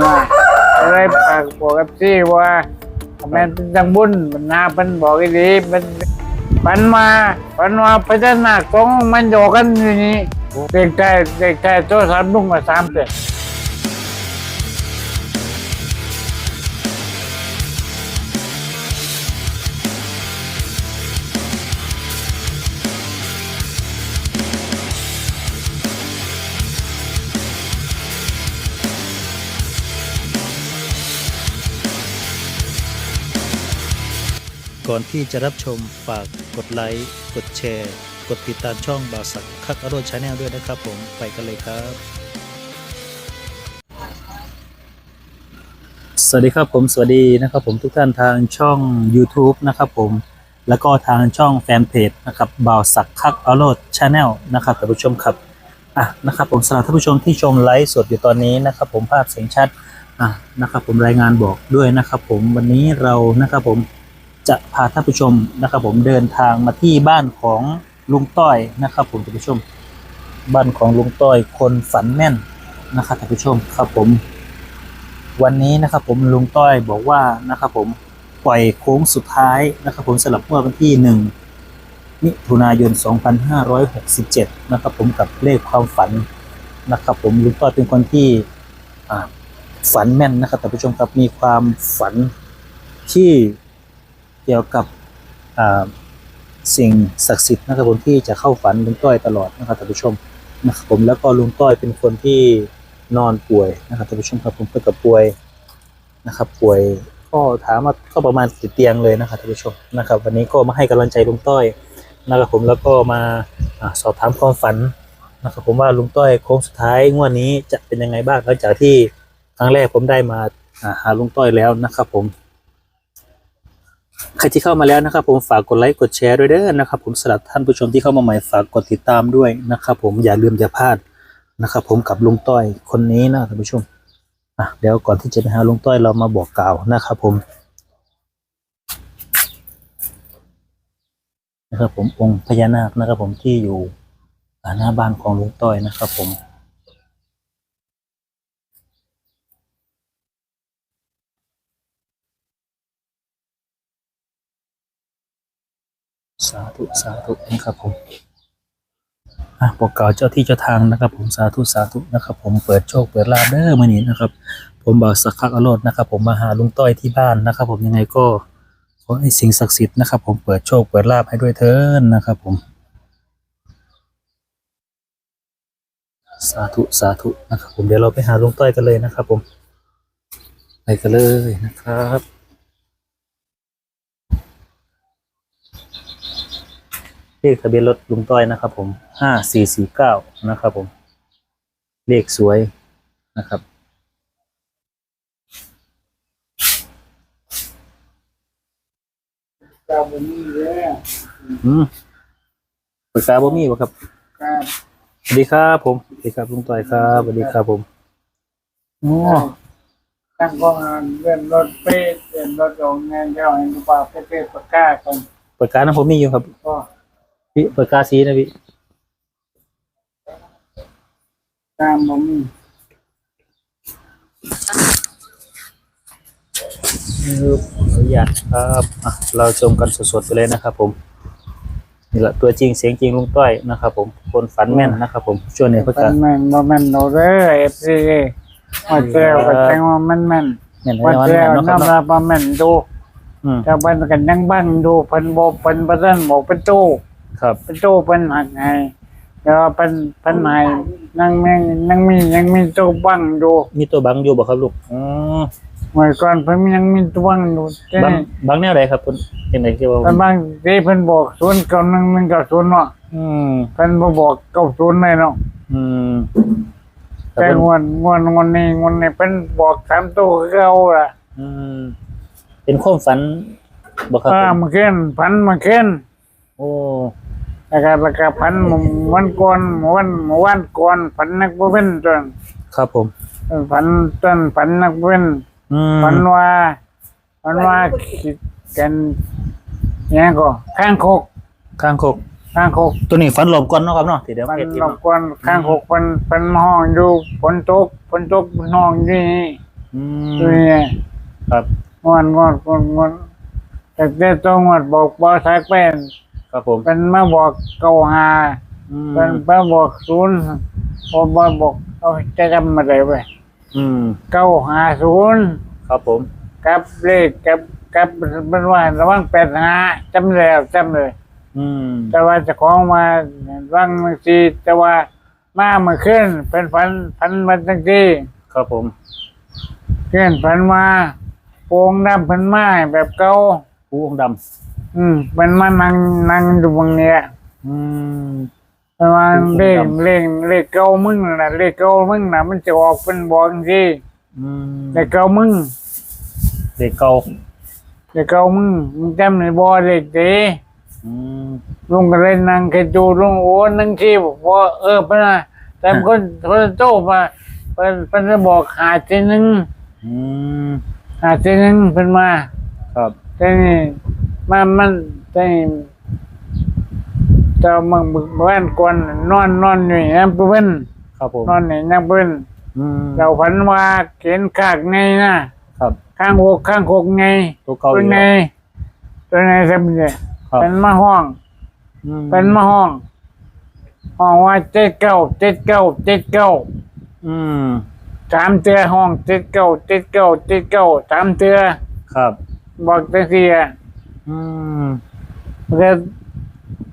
ว่าอะไรปากบอกกับซี่ว่าแม่นเป็นจังบุญมันนาเป็นบอกดีมันปันมาปันมาพัฒนาของมันโยกันอยู่นี่เด็กใจเด็กใจโทรศัพท์ลุงมาสามเดือน ก่อนที่จะรับชมฝากกดไลค์กดแชร์ กดติดตามช่องบ่าวสักคักอโรดชาแนลด้วยนะครับผมไปกันเลยครับ สวัสดีครับผมสวัสดีนะครับผมทุกท่านทางช่อง YouTube นะครับผมแล้วก็ทางช่องแฟนเพจนะครับบ่าวสักคักอโรดชาแนลนะครับท่านผู้ชมครับอะนะครับผมสำหรับท่านผู้ชมที่ชมไลฟ์สดอยู่ตอนนี้นะครับ ผมภาพเสียงชัดอะนะครับผมรายงานบอกด้วยนะครับ ผมวันนี้เรานะครับผม จะพาท่านผู้ชมนะครับ ผมเดินทางมาที่บ้านของลุงต้อยนะครับ ผมท่านผู้ชม บ้านของลุงต้อยคนฝันแม่นนะครับท่านผู้ชมครับผม วันนี้นะครับผมลุงต้อยบอกว่านะครับผมปล่อยโค้งสุดท้ายนะครับผมสลับงวดวันที่หนึ่งมิถุนายน 2567 นะครับผมกับเลขความฝันนะครับผมลุงต้อยเป็นคนที่ฝันแม่นนะครับท่านผู้ชมครับมีความฝันที่ เกี่ยวกับสิ่งศักดิ์สิทธิ์นะครับผมที่จะเข้าฝันลุงต้อยตลอดนะครับท่านผู้ชมนะครับผมแล้วก็ลุงต้อยเป็นคนที่นอนป่วยนะครับท่านผู้ชมครับผมเพื่อกับป่วยนะครับ ป่วยก็ถามว่าก็ประมาณติดเตียงเลยนะครับท่านผู้ชมนะครับ วันนี้ก็มาให้กำลังใจลุงต้อยนะครับผมแล้วก็มาอสอบถามความฝันนะครับผมว่าลุงต้อยโค้งสุดท้ายงวดนี้จะเป็นยังไงบ้างหลังจากที่ครั้งแรกผมได้มาหาลุงต้อยแล้วนะครับผม ใครที่เข้ามาแล้วนะครับผมฝากกดไลค์กดแชร์ด้วยเด้อนะครับ ผมสำหรับท่านผู้ชมที่เข้ามาใหม่ฝากกดติดตามด้วยนะครับ ผมอย่าลืมอย่าพลาดนะครับ ผมกับลุงต้อยคนนี้นะท่านผู้ชมอะเดี๋ยวก่อนที่จะไปหาลุงต้อยเรามาบอกกล่าวนะครับ ผมนะครับผมองค์พญานาคนะครับ ผมที่อยู่หน้าบ้านของลุงต้อยนะครับ ผม สาธุสาธุนะครับผมอะบอกกล่าวเจ้าที่เจ้าทางนะครับ ผมสาธุสาธุนะครับ ผมเปิดโชคเปิดลาบเด้อมื่อนี้นะครับ ผมบ่าวสักคักอโรดนะครับ ผมมาหาลุงต้อยที่บ้านนะครับ ผมยังไงก็ขอให้สิ่งศักดิ์สิทธิ์นะครับ ผมเปิดโชคเปิดลาบให้ด้วยเถินนะครับ ผม สาธุสาธุนะครับ ผมเดี๋ยวเราไปหาลุงต้อยกันเลยนะครับ ผมไปกันเลยนะครับ เลขทะเบียนรถลุงต้อยนะครับ ผมห้าสี่สี่เก้านะครับ ผม เลขสวยนะครับ เจ้าบุญนี่เลยอืมปรึกษาบ่มีบ่ครับ ครับสวัสดีครับผม สวัสดีครับลุงต้อยครับสวัสดีครับผมโอ้ตั้งกองงานเลื่อนรถเป๊ะเลื่อนรถออกงานเจ้าเห็นป่าเป๊ะๆปากกาคนปากกานะผมมีอยู่ครับ ก็ พี่ปากกาสีนะพี่ตามบ่มีครับขออนุญาตครับอะเราชมกันสดๆไปเลยนะครับ ผมนี่แหละตัวจริงเสียงจริงลุงต้อยนะครับ ผมคนฝันแม่นนะครับผมช่วงนี้เพื่อมันนแม่นบ่แม่นโนเด้อ FC ว่าแจ้วก็แจ้งว่ามันแม่นแม่นว่าแน่นอนแจ้วเนาะครับน้ำเนาะรับว่าแม่นดูอืมแต่เพิ่นก็ยังบังดูเพิ่นบ่เพิ่นบ่ทันบอกเป็นตู้ ครับเป็นตู้เพิ่นหักให้แล้วเพิ่นเพิ่นให้นั่งแม่งยังมียังมีตู้บังดูมีตัวบังอยู่บ่ครับลูกอืมเมื่อก่อนเพิ่นยังมีตู้บังอยู่ที่บังนี่บังแนวไหนครับเพิ่นเป็นไหนที่ว่าเพิ่นบางทีเพิ่นบอก0 9 1 1 9 0เนาะอืมเพิ่นบ่บอก90เลยเนาะอืมแต่งวดงวดงวดนี้งวดนี้เพิ่นบอกสามตู้คือเก่าล่ะอืมเป็นความฝันบ่ครับอ่าผมมันขึ้นพันมันขึ้นโอ้ แล้วก็แล้วก็พันวันก่อนวันวันก่อนพันนักบ่เป็นจนครับผม พันต้นพันนักบ่เป็นอืมพันว่าพันว่าคิดกันเนี่ยก็ข้างคกข้างโคกข้างคกตัวนี้ฝันหลบก่อนเนาะครับเนาะที่เดี๋ยวมันเฮ็ดที่รบกวนข้างคกเพิ่นเพิ่นห้องอยู่ฝนตกฝนตกห้องอยู่นี่อืมตัวนี้ครับ งอนงอนงอนงอนแต่เจ้าตัวงอนบอกบอสักเป็น ครับผมเป็นมาบอกเก้าหาอืมเป็นมาบอกศูนย์พอมาบอกเอาจะจำมาได้ไปอืมเก้าหาศูนย์ครับผมกับเลขกับกับเป็นว่าระวังแปดหาจำแล้วจำเลย อืมแต่ว่าเจะของมาร่างบางทีแต่ว่ามาเมื่อขึ้นเป็นฝันฝันมันตั้งที่ครับผมขึ้นฝันมาโปงน้ำพันไม้แบบเก่าผู้องค์ด อืมเป็นมานั่งนั่งอยู่บางเนี้ยำอืมเป็นว่าผู้เลขดำเลขเลขเก่ามึงน่ะเลขเก่ามึงน่ะมันจะออกเป็นบอกที่อืมเลขเก่ามึงเด็กเก่าเลขเก่ามึงมึงจำในบ่เลขดีอืมลุงก็เลยนั่งแค่ดูลุงโอ้นั่งที่บอกว่าเออเป็นอะแต่คนคนโตมาเป็นเป็นจะบอกหาทีหนึ่งอืมหาทีหนึ่งเป็นมาครับ แต่นี่ มันมันแต่นี่แต่มึงบึกบ้านก่อนนอนนอนอยู่นะเพื่อนครับผมนอนนี่นะเพื่อนอืมเราฝันว่าเขียนขากไงนะครับข้างหกข้างหกไงตัวเก่าตัอวยู่ไงตัวไงสมเนี่ยครับเป็นมาห้อง อืมเป็นมาห้องห้องว่าเจ็ดเก้าเจ็ดเก้าเจ็ดเก้าอืมสามเตือห้องเจ็ดเก้าเจ็ดเก้าเจ็ดเก้าสามเตือครับ บอกจังซี่อะ อืมมันก็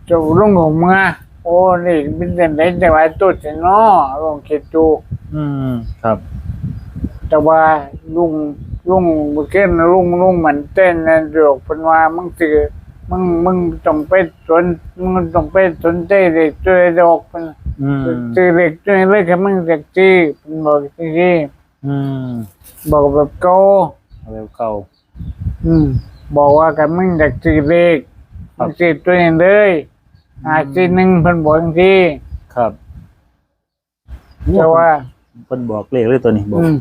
จะลงของมือโอ้นี่เป็นแต่ไหนแต่ว่าตัวสิเนาะลองคิดดูอืมครับ แต่ว่าลุงลุงเมื่อกี้นะลุงลุงเหมือนเต้นนะเดี๋ยวเป็นว่ามึงตือมึงมึงต้องไปสนมึงต้องไปสนใจเด็กช่วยดอกเป็นอืมชื่อเด็กช่วยเล็กให้มึงเด็กจี้เป็นบอกจริงอืมๆบอกแบบโกเอาแบบเก่าอืม บอกว่ากับมึงเด็กชื่อเล็กครัมึบงชื่อตัวเองเลยอาชีหนึ่งเพิ่นบอกจริงครับๆแต่ว่า เพิ่นบอกเลขเลยตัวนี้บอกอืม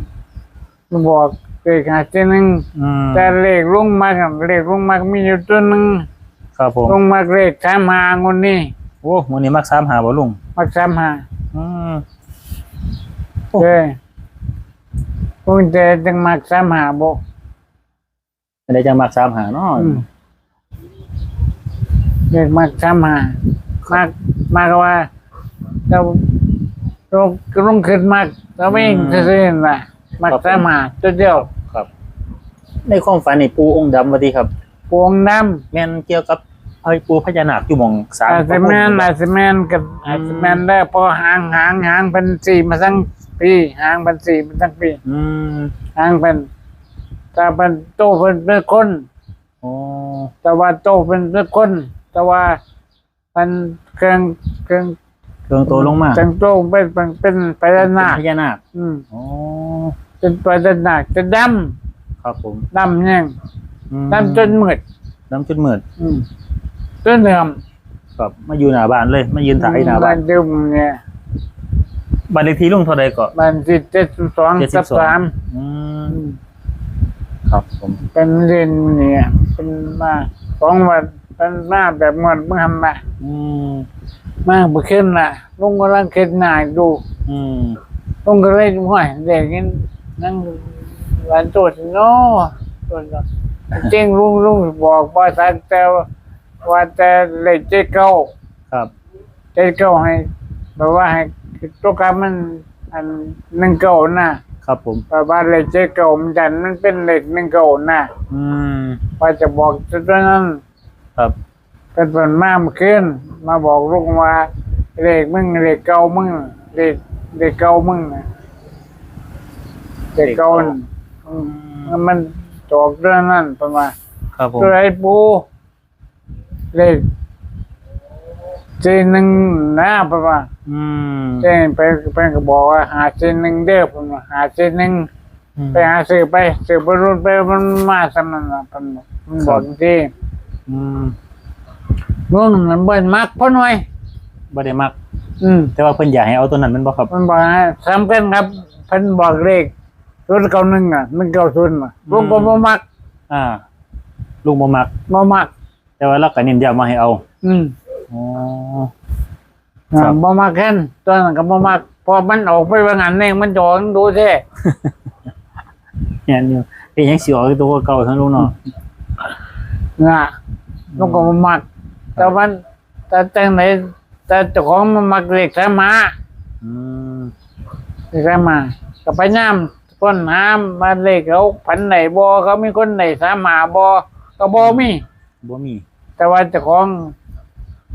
มันบอกเลขอาชีหนึ่งอืมแต่เลขลุงมากเลขลุงมากมีอยู่ตัวหนึ่งครับผมลุงมากเลขสามหางคนนี้โอ้วันนี้มักสามหาบ่ลุงมักสามหาอืมเอ้ยลุงจะจังมักสามหาบ่อั นใดจังมักสามหาเนาะอืมเลขมักสามหามักมากว่าเราเราลุงขึ้นมักเราไม่ซื่อๆน่ะมักสามหาตัวเดียวครับในความฝันนี่ปูองค์ดำว่าดีครับ ปวงน้ำแม่นเกี่ยวกับไอ้ปูพญานาคอยู่หม่องสามอาจจะแม่นอาจจะแม่นกับอาจจะแม่นได้พอหางหางหางเป็นสี่มาตั้งปีหางเป็นสี่มาตั้งปีอืม หางเป็น แต่เป็นโตเป็นเป็นคนโอ้แต่ว่าโตเป็นเป็นคน แต่ว่ามันเครื่องเครื่องเครื่องโตลงมาเครื่องโตเป็นเป็นเป็นไปด้านหน้าพญานาคอืมโอ้เป็นไปด้านหน้าจะดครับผมำดำยังอืมดำจนมืดดำจนมืดอืมจนเหนื่อมครับมาอยู่หน้าบ้านเลยมายืนถ่ายหน้าบ้านดึมเนี่ยบ้านเลขที่ลุงเท่าใดก็บ้านที่เจ็ดสิบสองสับสามอืมอืม ครับผมเป็นเรียนเนี่ยเป็นมาสองวันเป็นมาแบบเหมือนเมื่อทำมาอืมมาเมื่อคืนน่ะลุงกำลังเคิดหน้าดูอืมลุงก็เลยว่าเด็กนี่นั่งวันโจทย์เนาะตัวเนาะจริงลุงลุงบอกว่าแต่แต่ว่าแต่เลขเจ๊เก้าครับเจ๊เก้าให้แบบว่าให้ตัวกรรมมันอันหนึ่งเก้าน่ะ ครับผมแบบว่าเลขเจ๊เก้ามันดันมันเป็นเลขหนึ่งเก้าน่ะอืมว่าจะบอกตัวนั้นครับเป็นผลมาเมื่อคืนมาบอกลูกว่าเลขมึงเลขเก่ามึงเลขเลขเก่ามึงน่ะเลขเก่าน่ะอืมมันตอกเรื่องนั้นประมาณครับผมตัวไอ้ปูเลขเจหนึ่งหน้าประมาณ อืมเจไปไปก็บอกว่าหาเจหนึ่งเด้อประมาณหาเจหนึ่งอืม ไปหาซื้อไปซื้อบรุษไปมันมาสำนันน่ะประมาณมันบอกจริงอืมๆมึงมันเบิ่นมักพ่อหน่อยบ่ได้มัก อืม แต่ว่าเพิ่นอยากให้เอาตัวนั้นแมันบ่ครับ มันบอกให้สำคัญครับเพิ่นบอกเลขศูนย์เก้าหนึ่งอะหนึ่งเก้าศูนย์อะอืม ลุงก็บ่มักอ่าลุงบ่มัก บ่มัก แต่ว่าเราก็เน้นย้ำมาให้เอาอืม อ๋ออ่า ครับ บ่มักแค่นตัวนั้นก็บ่มักพอมันออกไปว่างานเองมันจองดูแท้แม่นอยู่เป็นหยังสิออกตัวเก่าทั้งลุงเนาะน่ะลูกก็มามักแต่มันแต่จังไหนแต่เจ้าของมันมักเล็กสามาอืมเล็กสามาก็ไปย่ำคนน้ำมาเล็กเขาพันไหนบ่เขามีคนไหนสามาบ่ก็บ่มีบ่มีแต่ว่าเจ้าของ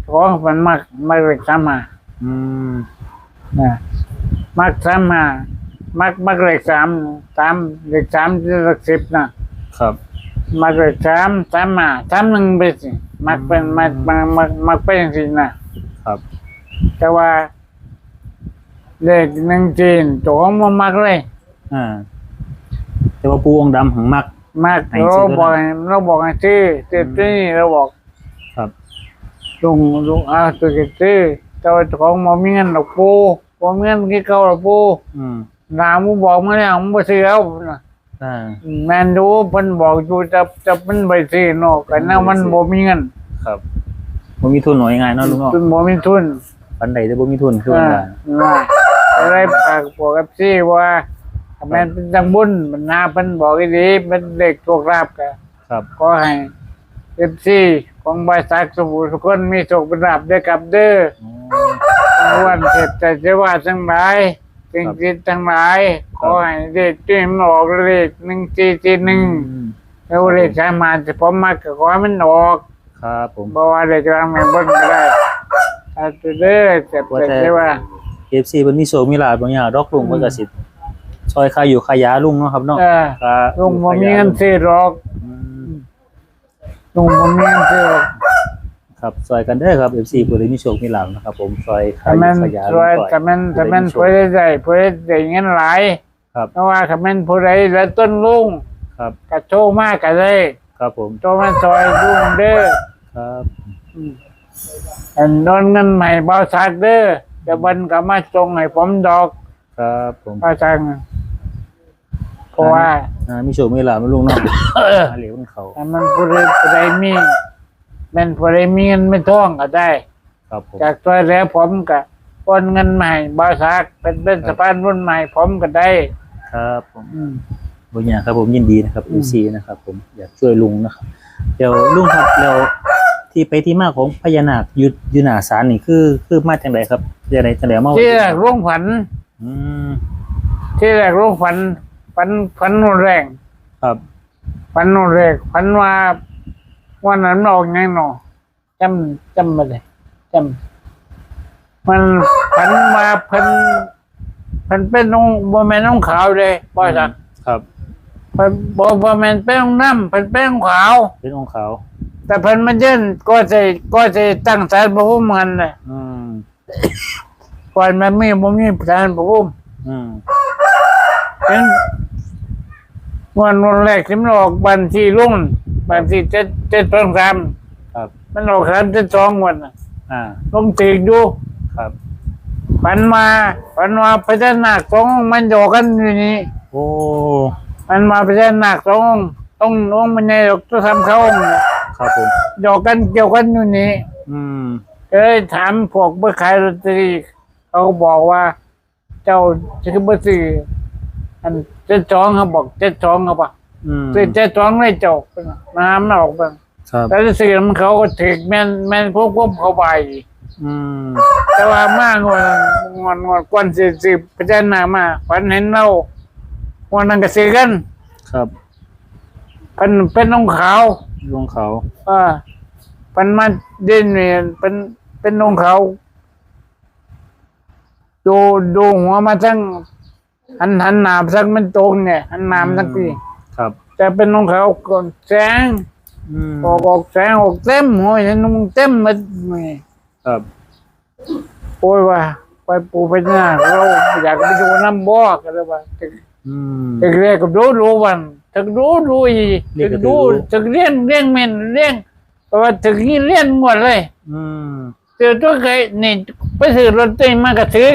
เจ้าของมันมักมักเล็กสามาอืมนะมักสามามักมักเล็กสามสามเล็กสามที่หลักสิบนะครับมักเล็กสามสามมาสามหนึ่งไปสิมักเป็นมักมักมักมักเป็นสินะครับ แต่ว่าเลขหนึ่งจีนเจ้าของมันมักเลยอ่าแต่ว่าปูองค์ดำหังมักมากไหนเราซื้อก็บอกได้ให้เราบอกให้ซื้อซื้อที่นี่เราบอกครับ ลุงลุงอาตัวจะซื้อแต่ว่าเจ้าของมอมีเงินหรอกปูมอมีเงินกี่เก่าหรอกปูอืมหนามูบอกมาแล้วมึงไปซื้อเอาน่ะอ่า แมนดูเพิ่นบอกอยู่จะจะมันไปซื้อเนาะกันนะมันบ่มีเงินครับบ่มีทุนหน่อยง่ายเนาะลุงเนาะทุนบ่มีทุน ปันใดแต่บ่มีทุนคืออ่าว่าน่ะอะไรปากบอกกับซี่ว่าแม่นเป็นจังบุญมันนาเพิ่นบอกอีดีเป็นเด็กโชคลาภกะครับขอให้ เอฟซีของบริษัทสมุทรทุกคนมีโชคเป็นลาภด้วยกับเด้ออ๋อวันเสร็จแต่จะว่าทั้งหลายสิ่งจิตทั้งหลาย ขอให้เด็กที่มันออกเลขหนึ่งจีจีหนึ่งอืมแล้วเลขใช้มาจะผมมาก็ขอให้มันออก ครับผมบอกว่าเลขกลางไม่บนก็ได้อาจจะเด้อแต่แต่จะว่า FC เพิ่นมีโชคมีลาภบางอย่างดอกลุงเพิ่นก็สิซอยค่าอยู่ค่ายาลุงเนาะครับเนาะเออค่าลุงผมมีเงินซื้อหรอกอืม ลุงผมมีเงินซื้อหรอกครับซอยกันเด้อครับ FC ผู้ใดมีโชคมีลาภนะครับ ผมซอยค่าแต่อมัยู่นค่ายาช่ลุวยงก่อนแต่มันแต่มันช่วยได้ใจช่วยได้เงินหลายครับเพราะว่าถ้ามันผู้ใดแล้วต้นลุงครับกระโชกมากก็ได้ครับผมโตมาซอยลุงเด้อครับอันโดนเงินใหม่เบาสักเด้อเดี๋ยวบันก็มาส่งให้ผมดอกครับผมเบาสัก เพราะว่าอ่ามีโชคมีลาภมาลุงเนาะเออหาเหลวมันเขาถ้ามันผู้ใดผู้ใดมีแมันผู้ใดมีเงินไม่ท่องก็ได้ ครับผม จากตัวแล้วผมก็โอนเงินใหม่เบาสักเป็นเป็นสะพานรุ่นใหม่ผมก็ได้ ครับผมอืมบางอย่างครับผมยินดีนะครับอืม FC นะครับ ผมอยากช่วยลุงนะครับเดี๋ยวลุงครับแล้วที่ไปที่มาของพญานาคอยุดยุนาสารนี่คือคือมาจากไหนครับจากไหนจากไหนมาที่แรกร่วงฝันอืมที่แรกร่วงฝัน ฝันฝันรุนแรงครับฝันรุนแรงฝันว่าวันนั้นมันออกไงหนอจำจำมาเลยจำมันฝันมาเพิ่นเพิ่นเป็นน้องบ่แม่นน้องขาวเลยบ่จักครับเพิ่นบ่บ่แม่นเป็นน้องน้ำเพิ่นเป็นน้องขาว เป็นองค์ขาว แต่เพิ่นมาเยินก็จะก็จะตั้งศาลพระภูมิกันน่ะอืม ก่อนมันมีบ่มีศาลพระภูมิอืม เป็น วันวันแรกที่มันออกบัญชีรุ่งบัญชีเจ็ดเจ็ดสองสามครับ มันออกสามเจ็ดสองวันน่ะอ่า ลงตีกอยู่ครับ ฝันมาฝันว่าพระเจ้านาคสององค์มันโยกันอยู่นี่โอ้มันมาพระเจ้านาคสององค์ต้องน้องมันใหญ่ดอกตัวทำเขาองค์น่ะครับผมโยกันเกี่ยวกันอยู่นี่ อืมก็เลยถามพวกเมื่อขายลอตเตอรี่เขาก็บอกว่า เจ้าจะขึ้นมาซื้ออัน เจ็ดสองเขาบอกเจ็ดสองเขาบอกอืมซื้อเจ็ดสองเลยเจ้าน้ำมันออกไปครับแต่ซื้อมันเขาก็ถึกแม่นแม่นพวกพวกเขาไปอืมแต่ว่ามากงวดงวดงวดกวนสิสิพระเจ้านามาฝันเห็นเราวันนั้นก็ซื้อกัน ครับเป็นเป็นน้องขาวลงเขาเอ่าเป็นมาเด่นเนี่ยเป็นเป็นน้องขาวดูดูหัวมาทั้ง หันหันหนาทั้งมันตรงเนี่ยหันหนามทั้งปีครับ แต่เป็นน้องขาวก่อนแสงอืมออกออกแสงออกเต็มหัวเห็นนุ่งเต็มหมันนี่ครับโอ้ยว่าไปปูไปหน้าเราอยากไปดูน้ำบ่อกันเลยว่าอืมถึงเรียกก็ดูดูวันถึงดูดูอีกเรียกก็ถึงดูดูถึงเลี้ยงเลี้ยงเมนเลี้ยงเพราะว่าถึงนี่เลี้ยงหมดเลยอืมเจอตัวเคยนี่ไปซื้อรถตีมากระถือ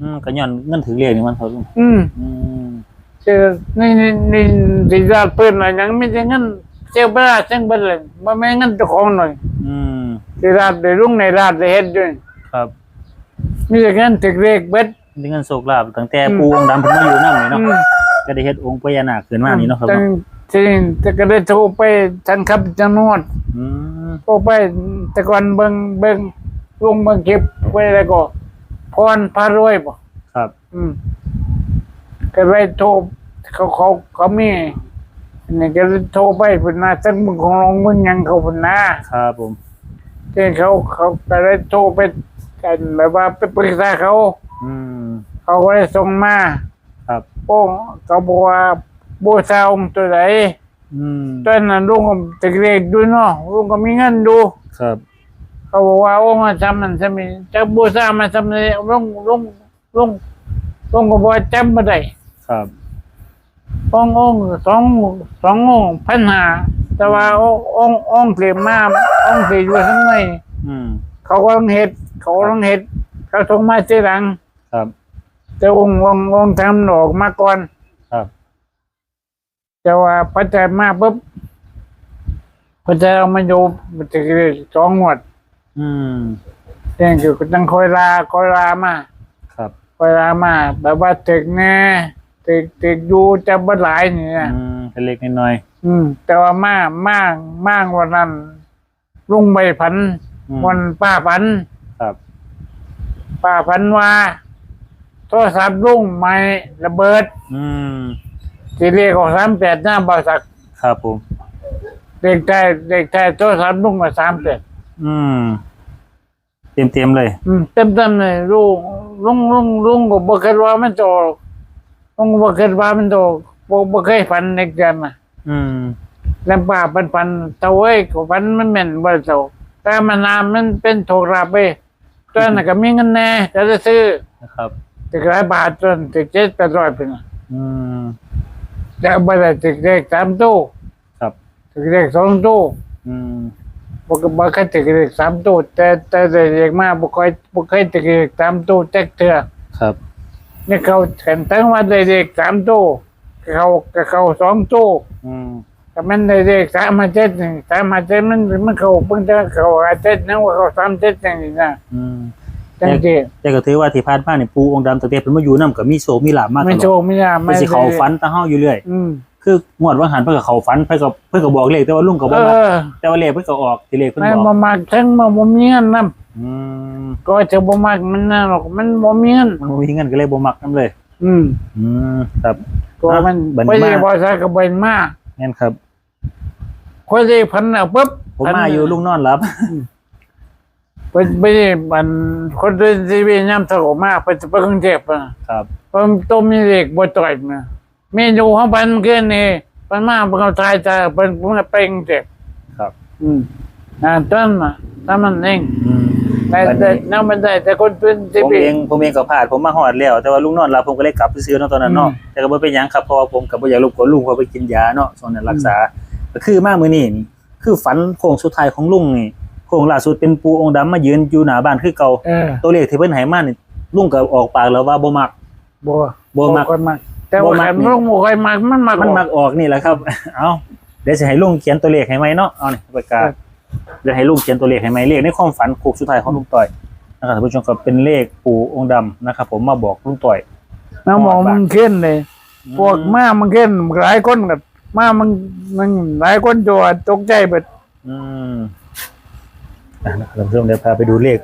อืมก็ย้อนเงินถือเรียกนี่มันเขาลุงอืมอืมเจอนี่นี่นี่ดีดาปืนอะไรยังไม่ใช่เงินเจ้าบ้าเจ้าบ้าเลยมาไม่เงินเจ้าของหน่อยอืมดีดาเดี๋ยวรุ่งในราดได้เฮ็ดด้วยครับมีแต่เงินถึงเรียกเบ็ดนี่เงินโชคลาภตั้งแต่ปูองค์ดำเพิ่นมาอยู่นำนี่เนาะอืมไปก็ได้เฮ็ดองค์พญานาคขึ้นมานี่เนาะครับจังเนาะที่จะก็ได้โทรไปท่านครับจังนวดอืมโทรไปแต่ก่อนเบิ่งเบิ่งลงเบิ่งคลิปไว้แล้วก็ พรพารวยบ่ครับ อืมก็เลยโทรเขาเขาเขามีอันนี่ก็เลยโทรไปพุ่นนะจังมึงของลงมึงหยังเขาพุ่นนะครับผมที่เขาเขาก็เลยโทรไปกันแบบว่าไปปรึกษาเขา อืม เขาก็เลยส่งมาครับโอ้เขาบอกว่าบูชาองค์ตัวไหนอืมตอนนั้นลุงก็ตะเกียกดูเนาะลุงก็มีเงินดูครับ เขาบอกว่าองค์มาทำมันทำนี่จะบูชามาทำนี่ลุงลุงลุงลุงก็บอกว่าจำไม่ได้ครับองค์องค์สองสององค์พันหาแต่ว่าองค์องค์เตรียมมาองค์เตรียมอยู่ข้างในอืมเขาก็ต้องเห็ด เขาก็ต้องเห็ด เขาส่งมาทีหลัง ครับ แต่องค์องค์องค์ทำออกมาก่อน ครับ แต่ว่าพระเจ้ามาปุ๊บพระเจ้ามาอยู่มันจะเรียกสองงวด อืมเรื่องเกี่ยวกับตั้งคอยลาคอยลามาครับ คอยลามาแบบว่าตึกแน่ตึกตึกอยู่จะบ่หลายนี่นะอืมเป็นเล็กน้อย อืม แต่ว่ามามามาวันนั้นลุงใบพันอืม วันป้าพันครับ ป้าพันว่าโทรศัพท์ลุงไม่ระเบิดอืม ทีเรียกของสามแปดหน้าบริษัทครับผม เด็กชายเด็กชายโทรศัพท์ลุงมาสามแปด อืม เต็มเต็มๆเลย อืมเต็มเต็มๆเลยลุงลุงลุงลุงก็บ่เคยว่ามันโตลุงก็บ่เคยว่ามันโตบ่บ่เคยฝันในกันน่ะ อืมแล้วป้าปันปันเตาเอ้ยก็ฝันมันแม่นบ่โตแต่มันนามมันเป็นโทรศัพท์ไปตอนนั้นก็มีเงินแน่จะได้ซื้อนะครับตึกหลายบาทจนตึกเจ็ดแปดร้อยเป็นน่ะอืมแต่บ่ได้ตึกเล็กสามตู้ครับตึกเล็กสองตู้อืม บ่ก็บ่เคยตึกเล็กสามตู้แต่แต่เด็กมาบ่ค่อยบ่เคยตึกเล็กสามตู้แจ๊กเทื่อครับนี่เขาเห็นตั้งว่าได้เด็กสามตู้เขาก็เขาสองตู้อืมแต่มันได้เด็กสามมาเจ็ดหนึ่งสามมาเจ็ดมันมันเขาเพิ่งจะเขาอาเจ็ดนะว่าเขาสามเจ็ดอย่างนี้นะอืมจังที่แต่ก็ถือว่าที่ผ่านมาเนี่ยปูองค์ดำตั้งแต่เพิ่นมาอยู่นำก็มีโชคมีลาภมากตไม่ลโชอดว์ไม่ยาเพิ่นสิเข้าฝันตาเฮาอยู่เรื่อยอืม คืองวดว่าหันเพิ่นก็เข้าฝันเพิ่นก็เพิ่นก็บอกเลขแต่ว่าลุงก็เอบ่มักอแต่ว่าเลขเพิ่นก็ออกที่เลขเพิ่นไม่บอกบ่มักทั้งบ่บ่มีเงินนำอืมก็จะบ่มักมันน่ะหรอกมันบ่มีเงินมันบ่มีเงินก็เลยบ่มักนํเลย อืมอืมครับ ก็มันบัดนี้ไปมา ได้บ่ซะก็บ่มางั้นครับคนที่พันน่ะปุ๊บผมมาอยู่ลุงนอนหลับ ไปไปมันคนที่ทีวียามเฒ่ามาไปไปกรุงเทพอะครับ ผมต้มมีเด็กบ่ต่อยนะ เมนูของมันเกินนี่มันมาเป็นเอาทายจะเป็นมันเป็นเจ็บครับ อืมอ่าต้นมาถ้ามันเองอืมแต่บัดแต่นี้น้ามันได้แต่คนเป็นทีผมวีเองผมเองก็พลาดผมมาฮอดแล้วแต่ว่าลุงนอนหลับผมก็เลยกลับซื้อๆเนาะตอนนั้นเนาะอืมแต่ก็บ่เป็นหยังครับเพราะว่าผมก็บ่อยากรบกวนลุงเพราะไปกินยาเนาะช่วงนั้นรักษาก็คือมามื้อนี้นี่คือฝันโค้งสุดท้ายของลุงนี่โค้งล่าสุดเป็นปูองค์ดำมายืนอยู่หน้าบ้านคือเก่า เออตัวเลขที่เพิ่นให้มานี่ลุงก็ออกปากแล้วว่าบ่มักบ่บ่มักค่อยมัก แต่ว่าบ่มักคันนี่ลงบ่ค่อยมักมันมักมันมักออกนี่แหละครับ เอาเดี๋ยวจะให้ลุงเขียนตัวเลขให้ไหมเนาะเอานี่ปากกาเดี๋ยวให้ลุงเขียนตัวเลขให้ไหมเลขในความฝันโค้งสุดท้ายของลุงต่อยนะครับท่านผู้ชมครับเป็นเลขปู่องค์ดำนะครับ ผมมาบอกลุงต่อยน้ามองมันขึ้นเลยพวกมามันขึ้นหลายคนก็มามันมันหลายคนจัวตกใจเบิดอืมอะนะครับท่านผู้ชมเดี๋ยวพาไปดูเลข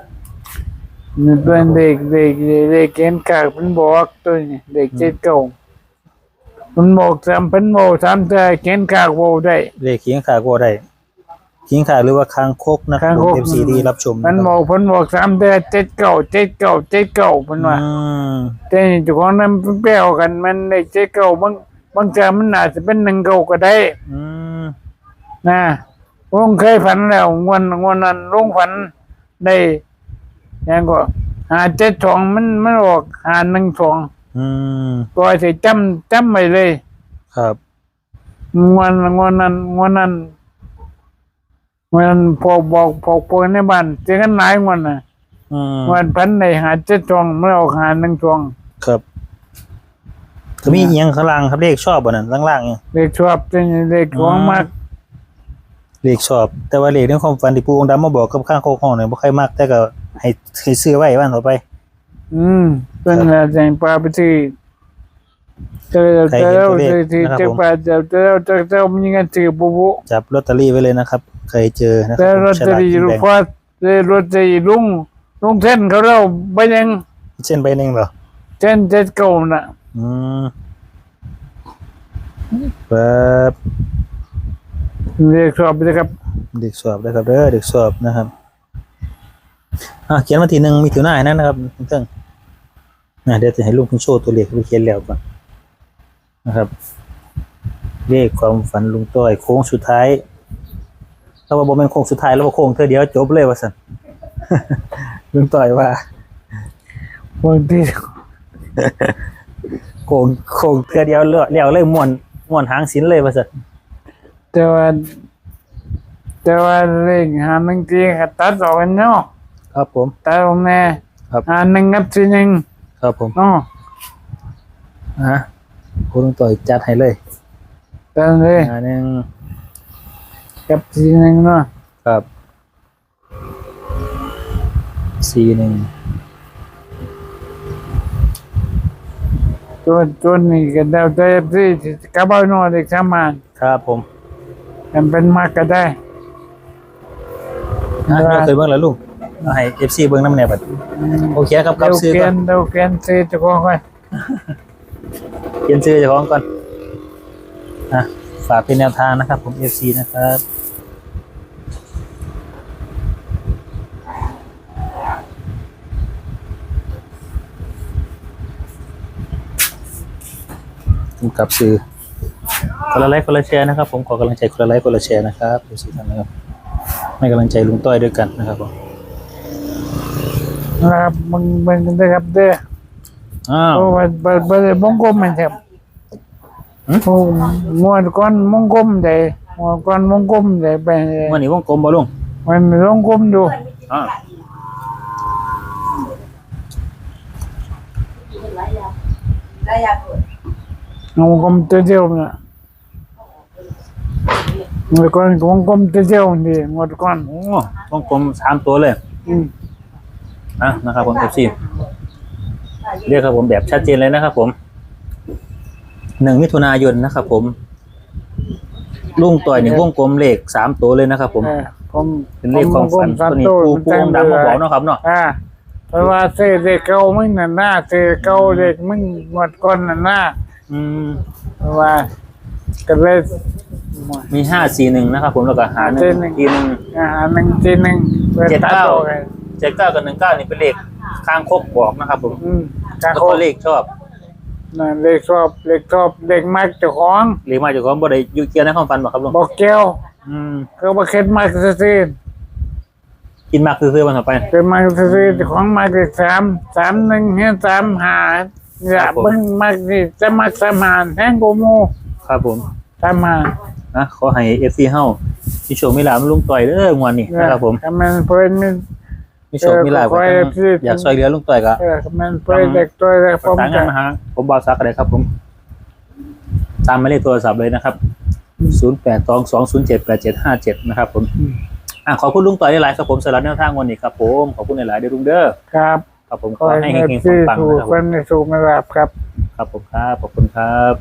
นี่เป็นเด็กเด็กเด็กเด็กเกณฑ์กากเป็นบอกตัวนี้เด็กเจ็ดเก่า มันบอกสามเป็นบอกสามแต่เกณฑ์กากบอกได้เลขเคียงขาก็ได้เคียงขาหรือว่าคางคกนะครับคางคกเอฟซีที่รับชมมันนะครับบอกเพิ่นบอกสามแต่เจ็ดเก่าเจ็ดเก่าเจ็ดเก่าเพิ่นว่าอืมแต่นี่เจ้าของนั้นแปลวกันมันได้เจ็ดเก่าบางบางเจอมันอาจจะเป็นหนึ่งเก่าก็ได้ อืมนะลุงเคยฝันแล้วงวนงวนนั้นลุงฝันได้ยังก็หาเจ็ดสองมันมันออกหาหนึ่งสอง อืมก็จะจำจำไปเลย ครับงวนงวนนั้นงวนนั้นงวนนั้นพอบอกพอพอในบ้านเจอกันหลายงวนน่ะอืมงวนพันในหาเจ็ดสองมันออกหาหนึ่งสองครับก็มีเอียงข้างล่างครับเลขชอบบ่นั่นล่างๆเนี่ยเด็กชอบจะเด็กของมากเลขชอบ แต่ว่าเลขในความฝันที่ปู่องค์ดำมาบอกกับข้างโคกห้องเนี่ยบ่ค่อยมักแต่ก็ให้ให้ซื้อไว้วันต่อไป อืม เป็นอะไรแจงปลาไปที่เจอเจอเจอเจอที่เจอไปเจอเจอเจอเจอมีเงินถือบุบุจับลอตเตอรี่ไว้เลยนะครับเคยเจอนะคเจรัอบรผมถฉจะลากดีกินลูกแบ่งพ่อเจอรถจะลุงลุงเส้นเขาเราไปยังเช่นใบหนึ่งเหรอเส้นเจ็ดเก่าน่ะอืมครับเรียกสอบไปเลยครับ เด็กสอบนะครับเด้อเด็กสอบนะครับอะเขียนมาทีหนึ่งมีถือหน้าให้นั่นนะครับเพิ่ง นะเดี๋ยวจะให้ลุงเพิ่งโชว์ตัวเลขไปเขียนแล้วก่อนนะครับ เลขความฝันลุงต้อยโค้งสุดท้ายถ้าว่าบ่เป็นโค้งสุดท้ายแล้วว่าโค้งเธอเดียวจบเลยว่าสันลุงต้อยว่าบางทีโค้งโค้งเธอเดียวเลี้ยวเลี้ยวเลยม่วนม่วนหางสินเลยว่าสันแต่ว่าแต่ว่าเลขหาหนึ่งทีก็ตัดออกกันเนาะครับผมตัดออกแน่ครับหาหนึ่งกับทีหนึ่ง ครับผมเนาะอะคุณลุงต่อยจัดให้เลยตัดเลยอันหนึ่งกับทีหนึ่งเนาะครับสี่หนึ่งตัวตัวนี้ก็เดาได้ที่กระเป๋าหน่อยเด็กสามานครับผมมันเป็นมากก็ได้อะได้เราเคยเบิ่งแล้วลุงเอา ให้เอฟซีเบิ่งน้ำแนบดโอเคครับครับเดี๋ยวซื้อเกก่อนนเดี๋ยวเกนซื้อเจะของไว้เขียนซื้อเจ้าของก่อนอะฝากเป็นแนวทางนะครับ ผมเอฟซีนะครับกำกับซื้อคนละไลค์คนละแชร์นะครับ ผมขอกำลังใจคนละไลค์คนละแชร์นะครับเอฟซีท่านนะครับให้กำลังใจลุงต้อยด้วยกันนะครับผม นะครับมึงมึงได้ครับเด้ออ้าวเพราะว่าเปิดเปิดมงกลมมันครับหืมโอ้มวนก้อนมงกลมใหญ่มวนก้อนมงกลมใหญ่ไปวันนี้วงกลมบ่ลุงมันมงกลมดูอ่าได้ยาปวดมงกลมตัวเดียวน่ะมวนก้อนมงกลมตัวเดียวนี่มวนก้อนโอ้วงกลมสามตัวเลย อืม อะนะครับผมเอฟซีเรียกครับผมแบบชัดเจนเลยนะครับผมหนึ่งมิถุนายนนะครับผมลุงต่อยหนึ่งวงกลมเลขสามตัวเลยนะครับผมเออผมเป็นเลขความฝันผมตัวนี้ผมปูปูผมองค์ดำมาบอกเนาะครับเนาะอ่าเพราะว่าเสเด็กเก่ามึงน่ะหน้าเสเก่าเด็กมึงหมดก้อนน่ะหน้าอืมเพราะว่าก็เลยมีห้าสี่หนึ่งนะครับผมแล้วก็หาหนึ่งเจ็ดหนึ่งทีหนึ่งอาหารหนึ่งทีหนึ่งเจ็ดเก้าตัออไง เจ็ดเก้ากับหนึ่งเก้านี่เป็นเลขข้างคกบอกนะครับผมอืมการแล้วโคก็เลขชอบน่ะเด็กชอบเด็กชอบเด็กมักเจ้าของเลขมาจากของบ่ได้อยู่เกียร์ในความฝันบอกครับลุงบอกแก้วอืมก็มาเค็ดมากซื่อกินมากซื้อๆมันต่อไป ๆเป็นมากซื่อๆเจ้าของมากเด็กสามสามหนึ่งเฮ้ยสามหาอย่าครับผม เบิ่งมากนี่จะมักสามหารแห้งโกโมครับผมสามหารนะขอให้เอฟซีเฮามีโชคมีลาภลุงต่อยเด้องวนนี่นะครับผมถ้ามันเพิ่นมี มีโชคมีลาภเออขอให้ FC อยากช่วยเหลือลุงต่อยก็เออถ้ามันเพิ่นเด็กตัวเด็กปผระมสานงาจะนมาหาผมบอกซักอะไรครับผม ตามหมายเลขโทรศัพท์เลยนะครับ0822078757นะครับ ผมอะขอบคุณลุงต่อยได้หลายๆครับผมสำหรับแนวทางวันนี้ครับผมขอบคุณหลายๆเด้อลุงเด้อครับครับผมขขออให้ให้เฮงๆที่ปังๆถูกนะครับผคนมในสูงระดับครับ ครับผมครับขอบคุณครับ